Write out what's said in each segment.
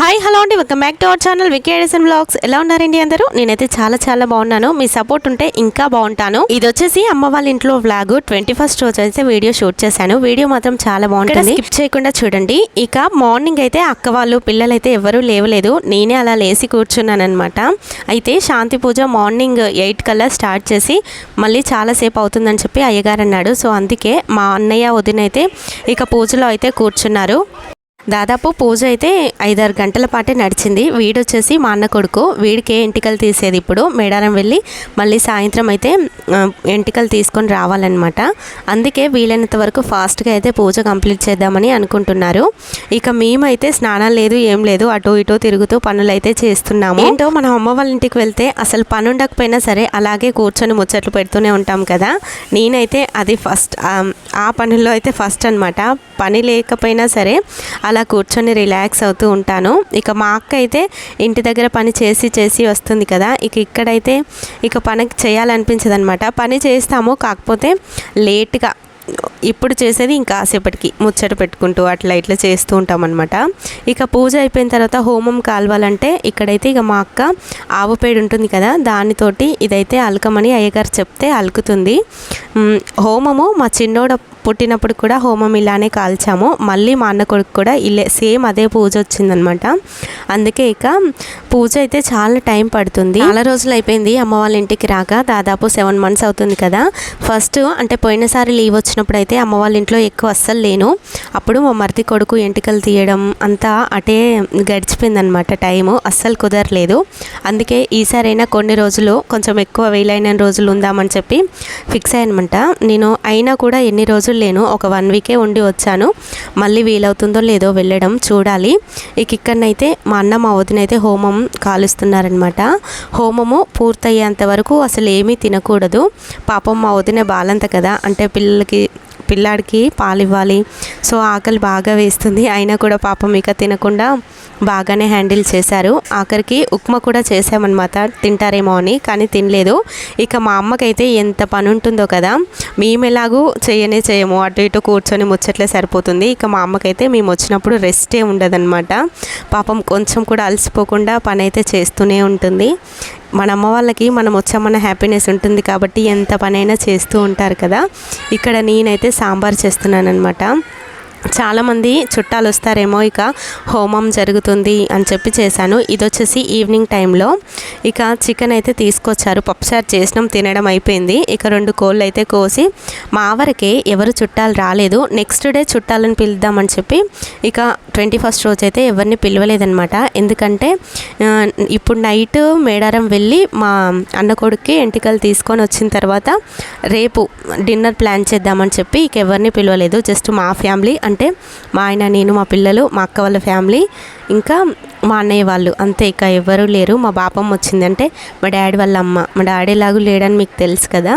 Hi hello అండి. Welcome back to our channel వికేడేసన్ vlogs. ఎలా ఉన్నారండి అందరూ? నేనైతే చాలా చాలా బాగున్నాను. మీ సపోర్ట్ ఉంటే ఇంకా బాగుంటాను. ఇది వచ్చేసి అమ్మ వాళ్ళ ఇంట్లో వ్లాగ్ ట్వంటీ ఫస్ట్ రోజు అయితే వీడియో షూట్ చేశాను. వీడియో మాత్రం చాలా బాగుంటుంది. స్కిప్ చేయకుండా చూడండి. ఇక మార్నింగ్ అయితే అక్క వాళ్ళు పిల్లలు అయితే ఎవరూ లేవలేదు. నేనే అలా లేచి కూర్చున్నాను అనమాట అయితే శాంతి పూజ మార్నింగ్ ఎయిట్ కల్లా స్టార్ట్ చేసి మళ్ళీ చాలాసేపు అవుతుందని చెప్పి అయ్యగారు అన్నాడు. సో అందుకే మా అన్నయ్య వదిన అయితే ఇక పూజలో అయితే కూర్చున్నారు. దాదాపు పూజ అయితే ఐదారు గంటల పాటే నడిచింది. వీడొచ్చేసి మా అన్న కొడుకు వీడికే ఎంటికలు తీసేది ఇప్పుడు. మేడారం వెళ్ళి మళ్ళీ సాయంత్రం అయితే ఎంటికలు తీసుకొని రావాలన్నమాట. అందుకే వీలైనంత వరకు ఫాస్ట్గా అయితే పూజ కంప్లీట్ చేద్దామని అనుకుంటున్నారు. ఇక మేమైతే స్నానం లేదు ఏం లేదు. అటు ఇటు తిరుగుతూ పనులు అయితే చేస్తున్నాము. ఏంటో మన అమ్మ వాళ్ళ ఇంటికి వెళ్తే అసలు పని ఉండకపోయినా సరే అలాగే కూర్చొని ముచ్చట్లు పెడుతూనే ఉంటాం కదా. నేనైతే అది ఫస్ట్ ఆ పనుల్లో అయితే ఫస్ట్ అనమాట పని లేకపోయినా సరే అలా కూర్చొని రిలాక్స్ అవుతూ ఉంటాను. ఇక మా అక్క అయితే ఇంటి దగ్గర పని చేసి చేసి వస్తుంది కదా. ఇక ఇక్కడైతే ఇక పని చేయాలనిపించదనమాట పని చేస్తాము కాకపోతే లేట్గా ఇప్పుడు చేసేది ఇంకా కాసేపటికి ముచ్చట పెట్టుకుంటూ అట్లా ఇట్లా చేస్తూ ఉంటాం అనమాట ఇక పూజ అయిపోయిన తర్వాత హోమం కాల్వాలంటే ఇక్కడైతే ఇక మా అక్క ఆవు పేడు ఉంటుంది కదా దానితోటి ఇదైతే అలకమని అయ్యగారు చెప్తే అలుకుతుంది. హోమము మా చిన్నోడ పుట్టినప్పుడు కూడా హోమం ఇలానే కాల్చాము. మళ్ళీ మా అన్న కొడుకు కూడా ఇల్లే సేమ్ అదే పూజ వచ్చిందనమాట అందుకే ఇక పూజ అయితే చాలా టైం పడుతుంది. చాలా రోజులు అయిపోయింది అమ్మ వాళ్ళ ఇంటికి రాక దాదాపు సెవెన్ మంత్స్ అవుతుంది కదా. ఫస్ట్ అంటే పోయినసారి లీవ్ వచ్చినప్పుడు అయితే అమ్మ వాళ్ళ ఇంట్లో ఎక్కువ అస్సలు లేను. అప్పుడు మా మరిది కొడుకు ఎంటికలు తీయడం అంతా అటే గడిచిపోయిందనమాట టైము. అస్సలు కుదరలేదు. అందుకే ఈసారైనా కొన్ని రోజులు కొంచెం ఎక్కువ వీలైన రోజులు ఉందామని చెప్పి ఫిక్స్ అయ్యనమాట నేను అయినా కూడా ఎన్ని రోజులు లేను ఒక వన్ వీకే ఉండి వచ్చాను. మళ్ళీ వీలవుతుందో లేదో వెళ్ళడం చూడాలి. ఇక ఇక్కడనైతే మా అన్న మా వదినైతే హోమం కాలుస్తున్నారనమాట హోమము పూర్తయ్యేంత వరకు అసలు ఏమీ తినకూడదు. పాపం మా వదిన బాలంత కదా అంటే పిల్లలకి పిల్లాడికి పాలు ఇవ్వాలి సో ఆకలి బాగా వేస్తుంది. అయినా కూడా పాపం ఇక తినకుండా బాగానే హ్యాండిల్ చేశారు. ఆఖరికి ఉప్మా కూడా చేసామన్నమాట తింటారేమో అని కానీ తినలేదు. ఇక మా అమ్మకైతే ఎంత పని ఉంటుందో కదా మేము ఎలాగూ చేయనే చేయము. అటు ఇటు కూర్చొని ముచ్చట్లే సరిపోతుంది. ఇక మా అమ్మకైతే మేము వచ్చినప్పుడు రెస్టే ఉండదన్నమాట. పాపం కొంచెం కూడా అలసిపోకుండా పని అయితే చేస్తూనే ఉంటుంది. మన అమ్మ వాళ్ళకి మనం వచ్చామన్న హ్యాపీనెస్ ఉంటుంది కాబట్టి ఎంత పనైనా చేస్తూ ఉంటారు కదా. ఇక్కడ నేనైతే సాంబార్ చేస్తున్నాను అనమాట చాలామంది చుట్టాలు వస్తారేమో ఇక హోమం జరుగుతుంది అని చెప్పి చేశాను. ఇది వచ్చేసి ఈవినింగ్ టైంలో. ఇక చికెన్ అయితే తీసుకొచ్చారు. పప్పుచారు చేసినాం తినడం అయిపోయింది. ఇక రెండు కోళ్ళు అయితే కోసి మా ఆవరకే ఎవరు చుట్టాలు రాలేదు. నెక్స్ట్ డే చుట్టాలను పిలుద్దామని చెప్పి ఇక ట్వంటీ ఫస్ట్ రోజు అయితే ఎవరిని పిలవలేదనమాట ఎందుకంటే ఇప్పుడు నైట్ మేడారం వెళ్ళి మా అన్న కొడుక్కి ఎంటికలు తీసుకొని వచ్చిన తర్వాత రేపు డిన్నర్ ప్లాన్ చేద్దామని చెప్పి ఇక ఎవరిని పిలవలేదు. జస్ట్ మా ఫ్యామిలీ అంటే మా ఆయన నేను మా పిల్లలు మా అక్క వాళ్ళ ఫ్యామిలీ ఇంకా మా అన్నయ్య వాళ్ళు. అంతే ఇక ఎవరు లేరు. మా బాపమ్మ వచ్చింది అంటే మా డాడీ వాళ్ళ అమ్మ. మా డాడీ లాగా లేడని మీకు తెలుసు కదా.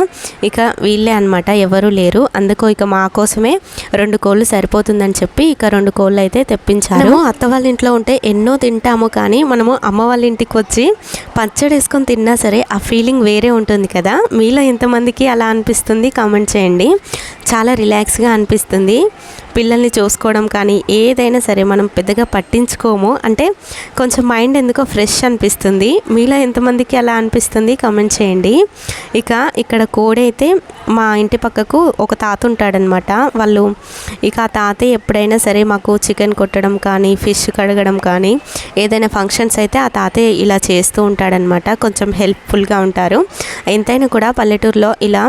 ఇక వీళ్ళే అనమాట ఎవరు లేరు. అందుకో ఇక మా కోసమే రెండు కోళ్ళు సరిపోతుందని చెప్పి ఇక రెండు కోళ్ళు అయితే తెప్పించారు. అత్త వాళ్ళ ఇంట్లో ఉంటే ఎన్నో తింటాము కానీ మనము అమ్మ వాళ్ళ ఇంటికి వచ్చి పచ్చడి వేసుకొని తిన్నా సరే ఆ ఫీలింగ్ వేరే ఉంటుంది కదా. మీలో ఎంతమందికి అలా అనిపిస్తుంది? కామెంట్ చేయండి. చాలా రిలాక్స్గా అనిపిస్తుంది. పిల్లల్ని చూసుకోవడం కానీ ఏదైనా సరే మనం పెద్దగా పట్టించుకోము. అంటే కొంచెం మైండ్ ఎందుకో ఫ్రెష్ అనిపిస్తుంది. మీలో ఎంతమందికి అలా అనిపిస్తుంది? కామెంట్ చేయండి. ఇక ఇక్కడ కోడైతే మా ఇంటి పక్కకు ఒక తాత ఉంటాడనమాట. వాళ్ళు ఇక ఆ తాతయ్య ఎప్పుడైనా సరే మాకు చికెన్ కొట్టడం కానీ ఫిష్ కడగడం కానీ ఏదైనా ఫంక్షన్స్ అయితే ఆ తాతయ్య ఇలా చేస్తూ ఉంటాడనమాట. కొంచెం హెల్ప్ఫుల్గా ఉంటారు. ఎంతైనా కూడా పల్లెటూరులో ఇలా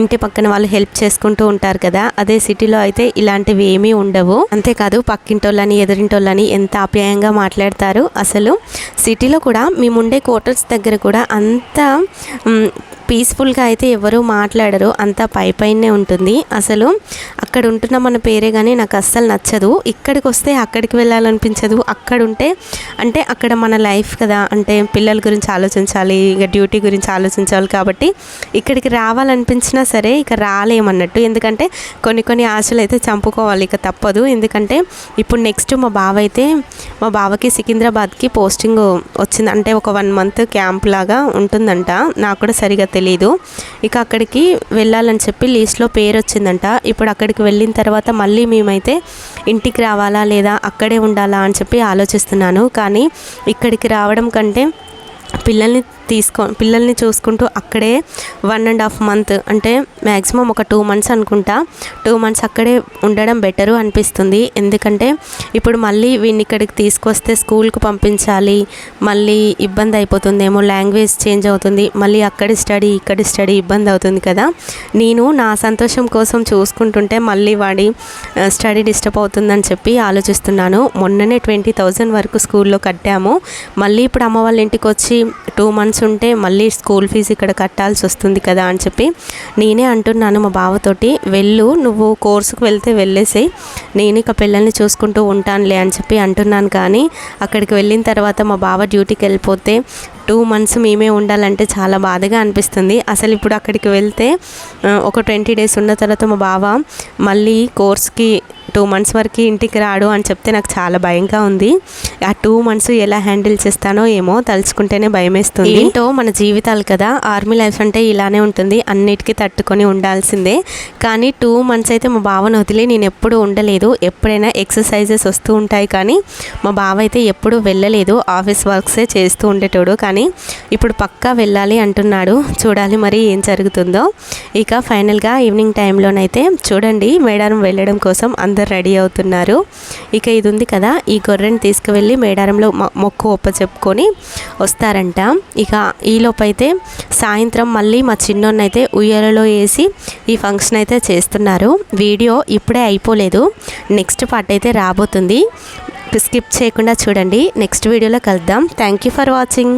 ఇంటి పక్కన వాళ్ళు హెల్ప్ చేసుకుంటూ ఉంటారు కదా అదే సిటీలో అయితే ఇలాంటివి ఏమీ ఉండవు. అంతేకాదు పక్కింటోళ్ళని ఎదురింటోళ్ళని ఎంత ఆప్యాయంగా మాట్లాడతారు. అసలు సిటీలో కూడా మేము ఉండే క్వార్టర్స్ దగ్గర కూడా అంత పీస్ఫుల్గా అయితే ఎవరు మాట్లాడరు. అంతా పై పైనే ఉంటుంది. అసలు అక్కడ ఉంటున్న మన పేరే కానీ నాకు అస్సలు నచ్చదు. ఇక్కడికి వస్తే అక్కడికి వెళ్ళాలనిపించదు. అక్కడ ఉంటే అంటే అక్కడ మన లైఫ్ కదా. అంటే పిల్లల గురించి ఆలోచించాలి ఇక డ్యూటీ గురించి ఆలోచించాలి కాబట్టి ఇక్కడికి రావాలనిపించినా సరే ఇక రాలేమన్నట్టు. ఎందుకంటే కొన్ని కొన్ని ఆశలు అయితే చంపుకోవాలి. ఇక తప్పదు. ఎందుకంటే ఇప్పుడు నెక్స్ట్ మా బావ అయితే మా బావకి సికింద్రాబాద్కి పోస్టింగ్ వచ్చింది. అంటే ఒక వన్ మంత్ క్యాంప్ లాగా ఉంటుందంట. నాకు కూడా సరిగా తెలియదు ఇక అక్కడికి వెళ్ళాలని చెప్పి లీస్ట్లో పేరు వచ్చిందంట ఇప్పుడు అక్కడికి వెళ్ళిన తర్వాత మళ్ళీ మేమైతే ఇంటికి రావాలా లేదా అక్కడే ఉండాలా అని చెప్పి ఆలోచిస్తున్నాను. కానీ ఇక్కడికి రావడం కంటే పిల్లల్ని తీసుకో పిల్లల్ని చూసుకుంటూ అక్కడే వన్ అండ్ హాఫ్ మంత్ అంటే మ్యాక్సిమం ఒక టూ మంత్స్ అనుకుంటా. టూ మంత్స్ అక్కడే ఉండడం బెటరు అనిపిస్తుంది. ఎందుకంటే ఇప్పుడు మళ్ళీ వీడిని ఇక్కడికి తీసుకొస్తే స్కూల్కి పంపించాలి మళ్ళీ ఇబ్బంది అయిపోతుందేమో లాంగ్వేజ్ చేంజ్ అవుతుంది మళ్ళీ అక్కడి స్టడీ ఇక్కడి స్టడీ ఇబ్బంది అవుతుంది కదా. నేను నా సంతోషం కోసం చూసుకుంటుంటే మళ్ళీ వాడి స్టడీ డిస్టర్బ్ అవుతుందని చెప్పి ఆలోచిస్తున్నాను. మొన్ననే ట్వంటీ థౌజండ్ వరకు స్కూల్లో కట్టాము. మళ్ళీ ఇప్పుడు అమ్మ వాళ్ళ ఇంటికి వచ్చి టూ మంత్స్ ఉంటే మళ్ళీ స్కూల్ ఫీజు ఇక్కడ కట్టాల్సి వస్తుంది కదా అని చెప్పి నేనే అంటున్నాను మా బావతోటి వెళ్ళు నువ్వు కోర్సుకు వెళ్తే వెళ్ళేసే నేను ఇక పిల్లల్ని చూసుకుంటూ ఉంటానులే అని చెప్పి అంటున్నాను కానీ అక్కడికి వెళ్ళిన తర్వాత మా బావ డ్యూటీకి వెళ్ళిపోతే టూ మంత్స్ మేమే ఉండాలంటే చాలా బాధగా అనిపిస్తుంది. అసలు ఇప్పుడు అక్కడికి వెళ్తే ఒక ట్వంటీ డేస్ ఉన్న తర్వాత మా బావ మళ్ళీ కోర్స్కి టూ మంత్స్ వరకు ఇంటికి రాడు అని చెప్తే నాకు చాలా భయంగా ఉంది. ఆ టూ మంత్స్ ఎలా హ్యాండిల్ చేస్తానో ఏమో తలుచుకుంటేనే భయం వేస్తుంది ఏంటో మన జీవితాలు కదా ఆర్మీ లైఫ్ అంటే ఇలానే ఉంటుంది. అన్నిటికీ తట్టుకొని ఉండాల్సిందే. కానీ టూ మంత్స్ అయితే మా బావను వదిలి నేను ఎప్పుడూ ఉండలేదు. ఎప్పుడైనా ఎక్సర్సైజెస్ వస్తూ ఉంటాయి కానీ మా బావ అయితే ఎప్పుడు వెళ్ళలేదు. ఆఫీస్ వర్క్సే చేస్తూ ఉండేటోడు. కానీ ఇప్పుడు పక్కా వెళ్ళాలి అంటున్నాడు. చూడాలి మరి ఏం జరుగుతుందో. ఇక ఫైనల్గా ఈవినింగ్ టైంలోనైతే చూడండి మేడారం వెళ్ళడం కోసం అందరు రెడీ అవుతున్నారు. ఇక ఇది ఉంది కదా ఈ గొర్రెని తీసుకువెళ్ళి మేడారంలో మొక్కు ఒప్ప చెప్పుకొని వస్తారంట. ఇక ఈలోపైతే సాయంత్రం మళ్ళీ మా చిన్నోన్నైతే ఉయ్యాలలో వేసి ఈ ఫంక్షన్ అయితే చేస్తున్నారు. వీడియో ఇప్పుడే అయిపోలేదు. నెక్స్ట్ పార్ట్ అయితే రాబోతుంది. స్కిప్ చేయకుండా చూడండి. నెక్స్ట్ వీడియోలో కలుద్దాం. Thank you for watching.